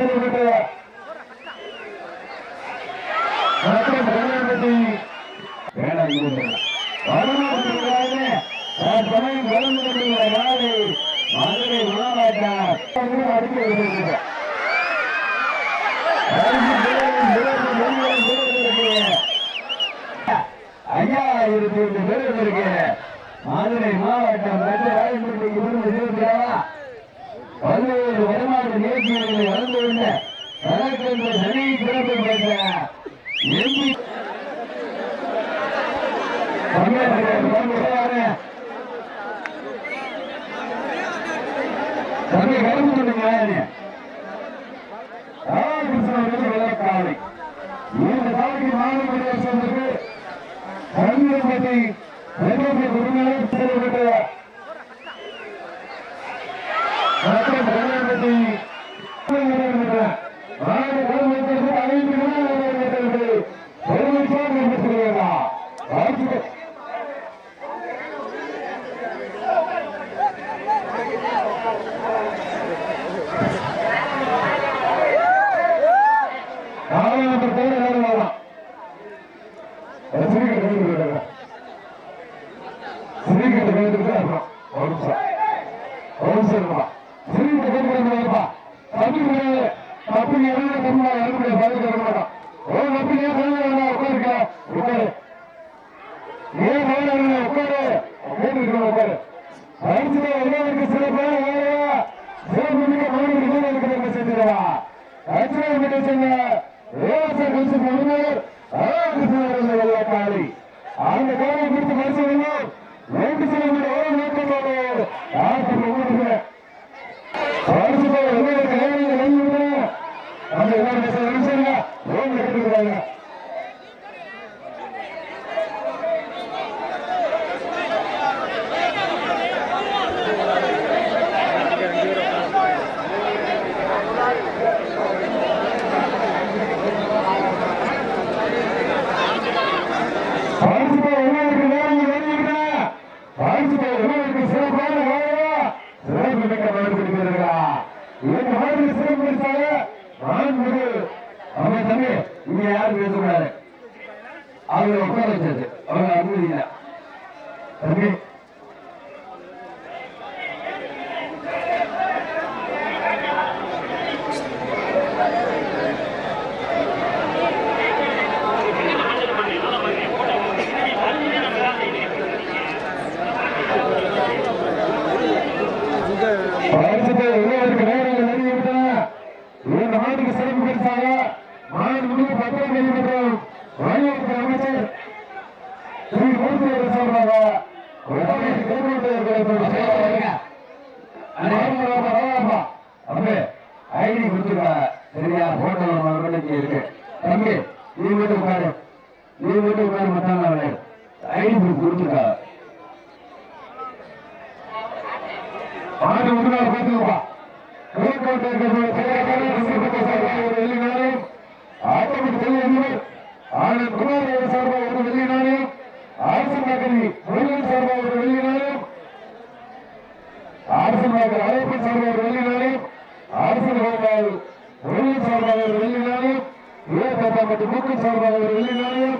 செல்லப்பட்ட ஐயாயிரத்தி எட்டு மதுரை மாவட்டம் பெற்ற ராயப்பேட்டைக்கு விருது சேர்க்கிறாரா பல்வேறு வருமான நிகழ்ச்சிகளை வளர்ந்துள்ள தனக்கென்ற தனி சிறப்பு பெற்ற எம்பி தம்பி கலந்து கொண்டுங்க ராமகிருஷ்ணன் விளக்காலை இந்த காலைக்கு மாணவர்களுடைய சேர்ந்தது கல்வியம்பட்டி பெருமை உரிமையாளர் கேட்டுக்கிறோம் உட்காரு பரிசுல எல்லாருக்கு சிறப்பான வேலையா சிறப்பு மிக்க மாணவர்கள் இருக்கிறவங்க செஞ்சிடவா அச்சுவல் கிட்ட சொன்ன ஏவாச கட்சி முழுமையர் அழகு வெள்ளக்காரி அந்த காலை குறித்து பரிசீலனை ரெண்டு கிலோமீட்டர் ஒரு நோக்கத்தோடு ஆட்டம் ஊடுங்க பரிசுல எல்லாருக்கு வேலையை வெளியிடுங்க அந்த எல்லாரும் பேச நிமிஷம் ரோம் எடுத்துக்கிறாங்க பரிசுத்த உணவுக்கு நேரம் வெளியிடுங்க பரிசுத்த உணவுக்கு சிறப்பான வேலையா சிறப்பு மிக்க நடத்திருக்கிறீர்களா இந்த சிறப்பு பரிசாக மாண்புமிகு அவன் தம்பி. இங்க யாரும் பேசக்கூடாது அவங்க உட்கார வச்சது அவங்க அனுமதி இல்லை. தம்பி பரிசுத்த உணவுக்கு நேரம் வெளியிட்டன இந்த நாட்டுக்கு சிறப்பு பரிசாக மாண்புமிகு பத்திரம் நீதிமன்றம் வலியுறுத்த அமைச்சர் ஸ்ரீ மூர்த்தி அவர்கள் சார்பாக உடனே ஐடி கொடுத்துருக்கா சரியா போட்டோ அவர்களுக்கு இருக்கு தம்பி நீ மட்டும் உட்காரு மத்தாங்க ஐடி கொடுத்துருக்கா ஆண்டு முதலாளர் பார்த்துக்கப்பா கிழக்கோட்டை ஒரு வெள்ளி நாணயம் ஆட்டோமேட்டிக் செல்வம் ஆனந்த் குமார் அவர்கள் சார்பாக ஒரு வெள்ளி நாணயம் அரசு நகரி முருகன் சார்பாக ஒரு வெள்ளி நாணயம் அரசு நகர் அழைப்பு சார்பாக ஒரு வெள்ளி நாணயம் அரசு நகர் முருகன் சார்பாக ஒரு வெள்ளி நாணயம் ஏகத்தா மற்றும் மூக்கு சார்பாக ஒரு வெள்ளி நாணயம்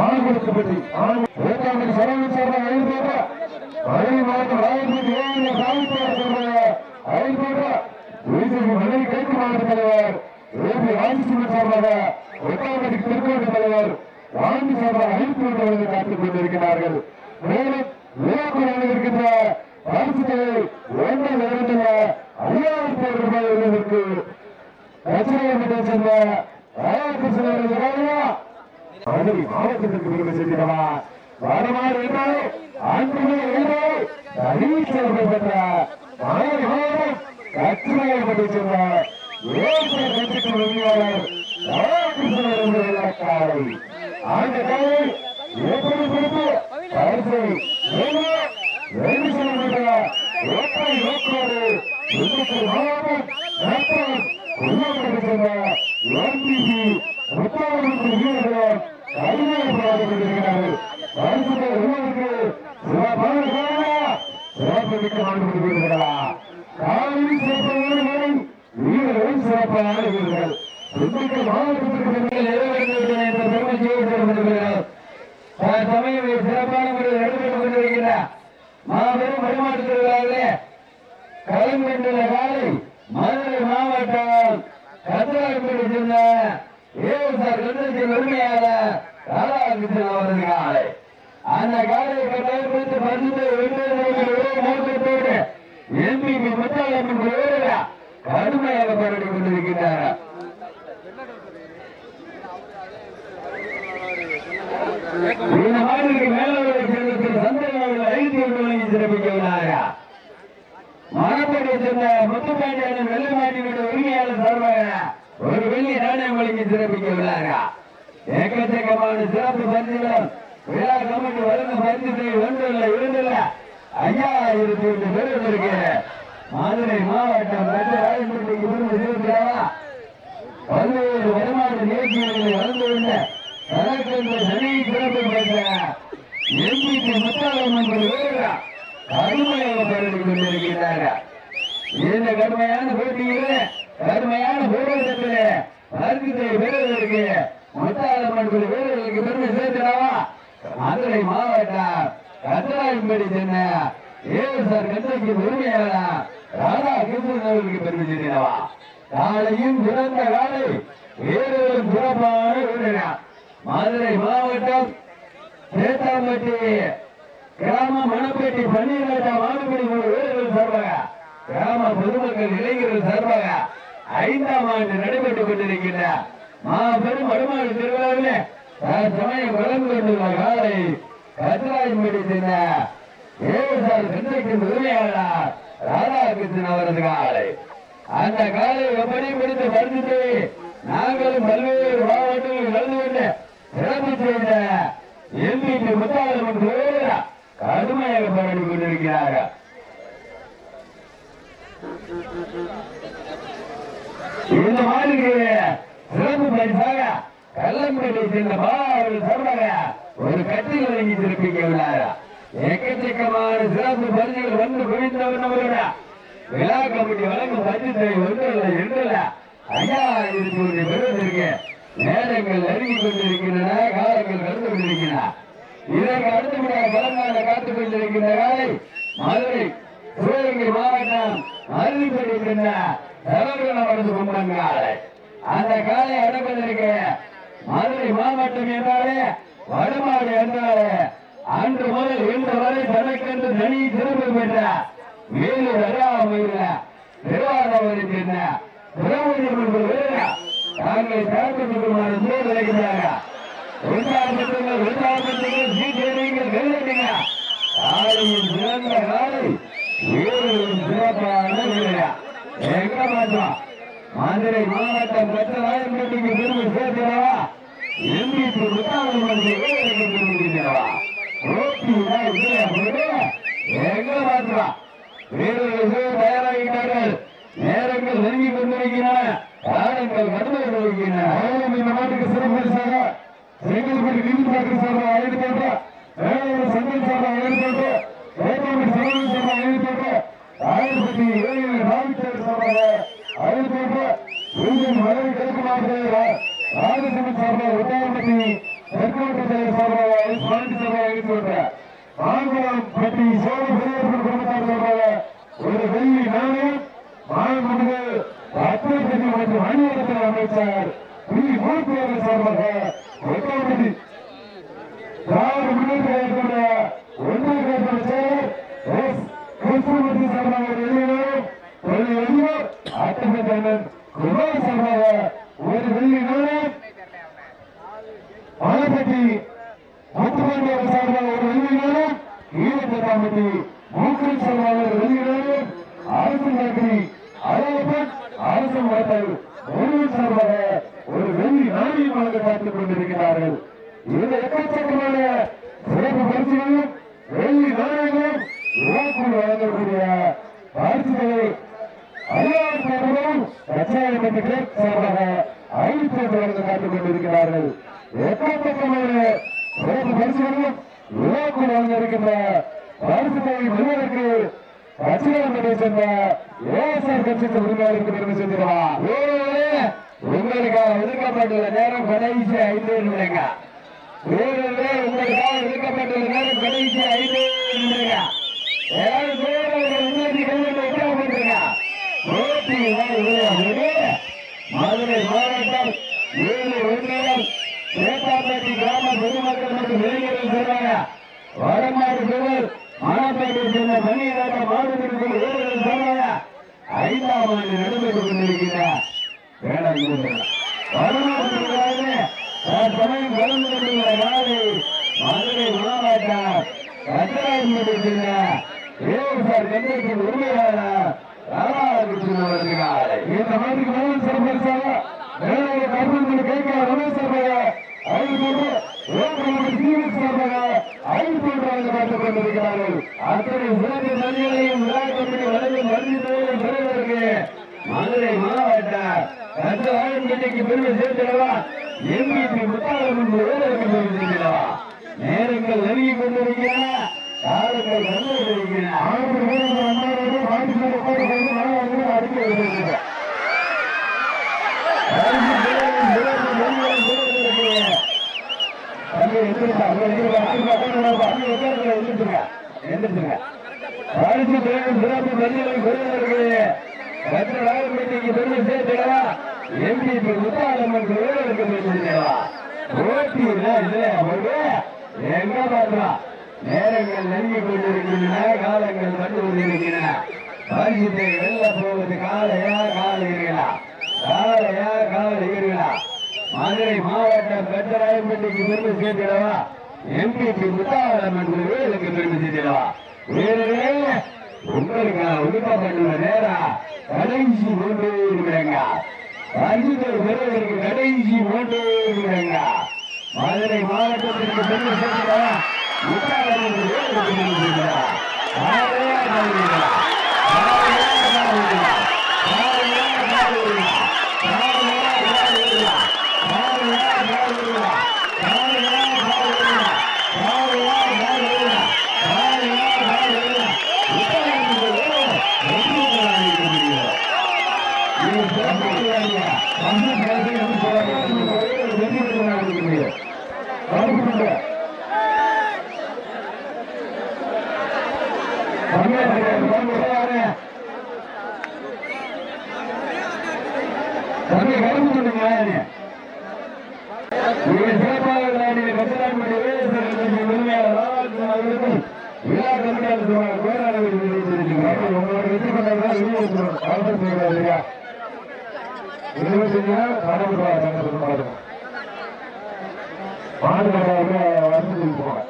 ஆண்களுக்கு ஏகாமணி சரவணன் சார்பாக ஐந்து ரூபாய் மதுரை மாவட்டம் ராயப்பேட்டை ஏழு சாமித்தார் சார்பாக ஐந்து ரூபாய் பிஜேபி மதுரை கிழக்கு மாவட்ட தலைவர் ஏபி ராஜசிம்மன் சார்பாக ஒட்டாமதி திருக்கோட்டை தலைவர் வாங்கி சார்பாக ஐந்து காத்துக் கொண்டிருக்கிறார்கள். மேலும் விழாக்குள் இருக்கின்ற பரிசுகளை ஒன்றை நிறைந்துள்ள ஐயாயிரத்தி ரூபாய் உள்ளதற்கு மாவட்டத்திற்கு பெருமை என்றால் அன்புமே என்றால் பெற்ற மாவட்டம் பற்றி கட்சிக்கு ராமகிருஷ்ணன் அந்த காலை எப்படி கொடுத்து பரிசை ரெண்டு கிலோமீட்டர் ஒற்றை நோக்கோடு திண்டுக்கல் மாவட்டம் நத்தம் கொல்லப்பட்டு சேர்ந்த எம்பிசி முத்தாளர்களுக்கு வீரர்கள் கடுமையாக கொண்டிருக்கிறார்கள் பரிசுத்த உணவுக்கு சிறப்பான காரணமா சிறப்பு மிக்க வாழ்ந்து கொண்டிருக்கிறா காலையில் சிறப்பு வேலை சிறப்பான வீரர்கள் திண்டுக்கல் மாவட்டத்திற்கு பெருமைகள் சமயம் சிறப்பான முறையில் நடைபெற்றுக் மாபெரும் காலை மதுரை மாவட்டம் கத்திராக்குடி சேர்ந்த ஏஎஸ்ஆர் கண்டத்தின் உரிமையாளர் ராதாகிருஷ்ணன் அவரது காலை. அந்த காலையை கட்டாயப்படுத்தி பரிசுத்தை வெற்றி நோக்கத்தோடு கடுமையாக போராடி கொண்டிருக்கின்றார் இந்த மாநிலத்துக்கு மேலவரை சேர்ந்த சந்திரனாவில் ஐந்து வழங்கி சிறப்பிக்க உள்ளாரா சேர்ந்த முத்துப்பாண்டியன் வெள்ளை மாட்டினுடைய உரிமையாளர் சார்பாக ஒரு வெள்ளி நாணயம் வழங்கி சிறப்பிக்க உள்ளாரா ஏக்கச்சக்கமான சிறப்பு பரிசுகளும் விழா கமிட்டி வழங்கும் பரிசுகளை ஒன்றில்லை இரண்டில்ல ஐயாயிரத்தி எட்டு பெறுவதற்கு மதுரை மாவட்டம் பெற்ற ராயம்பட்டிக்கு விருது பல்வேறு வருமான தனக்கென்று தனி சிறப்பு பெற்ற எம்பிக்கு முத்தாளம்மன் வீரரா கடுமையாக போராடி கொண்டிருக்கிறார்கள் இந்த கடுமையான போட்டியிலே கடுமையான போராட்டத்திலே பரிசுத்தை பெறுவதற்கு முத்தாளம்மன் வீரர்களுக்கு பெருமை சேர்க்கிறாவா மதுரை மாவட்டம் கத்தராயம்படி சென்ன ஏஎஸ்ஆர் கட்சிக்கு உரிமையாளர் ராதா கிருஷ்ணன் அவர்களுக்கு பெருமை சேர்க்கிறவா காலையும் சிறந்த காலை வீரர்களும் சிறப்பான வீரர்கள் மதுரை மாவட்டம் சேத்தாம்பட்டி கிராம மணப்பேட்டி பன்னீர்நாட்டா மாடுபிடி வீரர்கள் சார்பாக கிராம பொதுமக்கள் இளைஞர்கள் சார்பாக ஐந்தாம் ஆண்டு நடைபெற்றுக் கொண்டிருக்கின்ற மாபெரும் வடமாடு திருவிழாவிலே சமயம் கலந்து கொண்டுள்ள காலை கதிராஜ்படி சென்ற ஏஎஸ்ஆர் கண்டைக்கு உரிமையாளர் ராதாகிருஷ்ணன் அவரது காலை. அந்த காலை எப்படி பிடித்து பறித்து நாங்களும் பல்வேறு மாவட்டங்களில் கலந்து கொண்டு சிறப்பு செய்த எம்பிக்கு முத்தாளம்மன் கோயிலா கடுமையாக போராடி கொண்டிருக்கிறார்கள் இந்த மாதிரி சிறப்பு பரிசாக கள்ளம்பேட்டை சேர்ந்த பாவர்கள் சார்பாக ஒரு கட்டில் வழங்கி சிறப்பிக்க உள்ளாரா. எக்கச்சக்கமான சிறப்பு பரிசுகள் வந்து குவிந்தவர்களோட விழா கமிட்டி வழங்கும் பட்ஜெட்டை ஒன்றில்ல இல்லை ஐயாயிரத்தி ஒன்று பெறுவதற்கு நேரங்கள் நெருங்கி கொண்டிருக்கின்றன காலங்கள் கடந்து கொண்டிருக்கின்றன இதற்கு அடுத்தபடியாக பலங்கால காத்துக் கொண்டிருக்கின்ற காலை மதுரை சிவகங்கை மாவட்டம் அருள்படி சென்ற சரவண வரது கும்பங்காலை அந்த காலை அடப்பதற்கு மதுரை மாவட்டம் என்றாலே வடமாடு என்றாலே அன்று முதல் இன்று வரை தனக்கென்று தனி சிறப்பு பெற்ற வேலூர் அருகாமையில் திருவாரூர் இருக்கின்ற திரௌபதி அவர்களை வீரரா கொள்ளுமாறு திறப்பிக்குமாறு மூடு வைக்கிறார்கள் உற்சாகப்படுத்துங்கள் உற்சாகப்படுத்துங்கள் சீக்கிரங்கள் வெள்ளட்டுங்க காலையில் சிறந்த காலை வீரர்களும் சிறப்பான வீரரா எங்க மாற்றம் மதுரை மாவட்டம் பெற்ற கட்டிக்கு பெருமை சேர்க்கிறவா? எம்பிக்கு முத்தாளம்மன் வீரர்களுக்கு பெருமை சேர்க்கிறவா? ஓட்டி எங்க மாற்றம் வீரர்கள் தயாராகிட்டார்கள் நேரங்கள் நெருங்கி கொண்டிருக்கின்றன காலங்கள் கடந்து கொண்டிருக்கின்றன ஆயிரம் இந்த நாட்டுக்கு சிறப்பரிசாக செங்கல்பட்டு நீதி பாட்டு சார்பாக ஆயிரத்தி எட்டு வேலூர் சங்கல் சார்பாக ஆயிரத்தி எட்டு வேலூர் சரவணன் சார்பாக ஆயிரத்தி எட்டு ஆயிரத்தி ஏழு ராவிச்சேர் சார்பாக ஆயிரத்தி எட்டு விருதும் மதுரை கிழக்கு மாவட்ட ராஜசபை சார்பாக உத்தாரப்பட்டி தெற்கோட்டை தலைவர் சார்பாக சுவாமி சார்பாக ஆயிரத்தி எட்டு மாங்குளம் பட்டி சோழ பெரியப்பன் குடும்பத்தார் சார்பாக ஒரு வெள்ளி நாணயம் மாண்புமிகு அத்தியட்சதி மற்றும் அணியகத்தின் அமைச்சர் பி மூர்த்தி சார்பாக ஒத்தாம்பட்டி திராவிட முன்னேற்ற கழகத்துடைய ஒன்றிய கழக செயலர் எஸ். கிருஷ்ணமூர்த்தி சார்பாக ஒரு ஒரு வெள்ளியூர் அட்டகத்தண்ணன் குமார் சார்பாக ஒரு வெள்ளி நாணயம் மலைப்பட்டி முத்துப்பாண்டி சார்பாக ஒரு வெள்ளி நாணயம் ஈழப்பட்டாம்பட்டி மூக்கல் சார்பாக ஒரு வெள்ளி நாணயம் அரசு நகரி அழகப்பன் அரசு மாத்தல் ஒருவர் சார்பாக ஒரு வெள்ளி நாணயம் வழங்க காத்துக் கொண்டிருக்கிறார்கள் இந்த எக்கச்சக்கமான சிறப்பு பரிசுகளும் வெள்ளி நாணயங்களும் விழாக்குள் வழங்கக்கூடிய பரிசுகளை ஐயாயிரம் கச்சாயப்பட்ட கிளப் சார்பாக வழங்க காத்துக் கொண்டிருக்கிறார்கள். எக்கச்சக்கமான சிறப்பு பரிசுகளும் விழாக்குள் வழங்க இருக்கின்ற பரிசுகளை பெறுவதற்கு கட்சியாளர்களை சேர்ந்த ஏஎஸ்ஆர் கட்சிக்கு உரிமையாளருக்கு பெருமை உங்களுக்காக ஒதுக்கப்பட்டுள்ள நேரம் கடைசி ஐந்து நிமிடங்க. வீரர்களே உங்களுக்காக ஒதுக்கப்பட்டுள்ள நேரம் கடைசி ஐந்து நிமிடங்க. ஏழு வீரர்கள் உங்களை கையில் உற்சாகப்படுத்துங்க போட்டி விளையாடுவது மதுரை மாவட்டம் ஏழு ஒன்றியம் சேத்தாப்பட்டி கிராம பொதுமக்கள் மற்றும் இளைஞர்கள் சொல்றாங்க வடமாடு புகழ் மணப்பேட்டை சேர்ந்த மணியராக மாவட்டத்திற்குள் வீரர்கள் சொல்றாங்க ஐந்தாம் ஆண்டு நடைபெற்றுக் கொண்டிருக்கிறார் தற்சமயம் கலந்து கொண்டுள்ள நாடு மதுரை மாவட்டம் கட்டராயன்பட்டி சேர்ந்த ஏஎஸ்ஆர் உரிமையாளர் ராதாகிருஷ்ணன் அவர்கள் இந்த மாதிரிக்கு மேலும் சிறப்பரிசாக கருத்து கேட்க ரமேஷ் சார்பாக கொண்டிருக்கிறார்கள் அத்தனை சிறப்பு நன்றிகளையும் விழா கமிட்டி வழங்கும் வருகிறதையும் பெறுவதற்கு மதுரை மாவட்ட கந்த ஆயம்பட்டிக்கு பெருமை சேர்த்திடவா எம்பிபி முத்தாளம் வேலைக்கு பெருமை சேர்த்திடவா நேரங்கள் நெருங்கி கொண்டிருக்கின்றன காலங்கள் வந்து கொண்டிருக்கின்றன. ஆறு வீரர்கள் வந்தார்கள் பாட்டி பேர் போய் வந்து மழை அறிக்கை வருகிறது நேரங்கள் நெருங்கி கொண்டிருக்கின்றன காலங்கள் வந்து கொண்டிருக்கின்றன. பரிசுத்தை வெல்ல போவது காலையா காலையா காலையா காலையா மதுரை மாவட்டம் பெற்றராயப்பட்டிக்கு பெருமை சேர்த்திடவா? எம்பிபி முத்தாவரம் என்று வேலுக்கு பெருமை சேர்த்திடவா? வீரர்களே உங்களுக்கு ஒதுக்கப்பட்டுள்ள நேரம் கடைசி மூன்று நிமிடங்க. பரிசுத்தை பெறுவதற்கு கடைசி மூன்று நிமிடங்க. மதுரை மாவட்டத்திற்கு பெருமை சேர்த்திடவா முத்தாவரம் என்று வேலுக்கு பெருமை சேர்த்திடவா காலையா காலையா காலையா காலையா காலையா தம்பி கரும்பு சொல்லுங்க சிறப்பாக விளையாடிய கட்டணான்மணி வேலைசர்கள் விழா கமிட்டியாளர் உங்களோட வெற்றி கொண்டாடுறா வெளியேற்றணும் அவசரம் செய்யறாங்க இருபத்தஞ்சு பணம் சங்கத்துக்கு பாதுகாப்பாக வந்து போங்க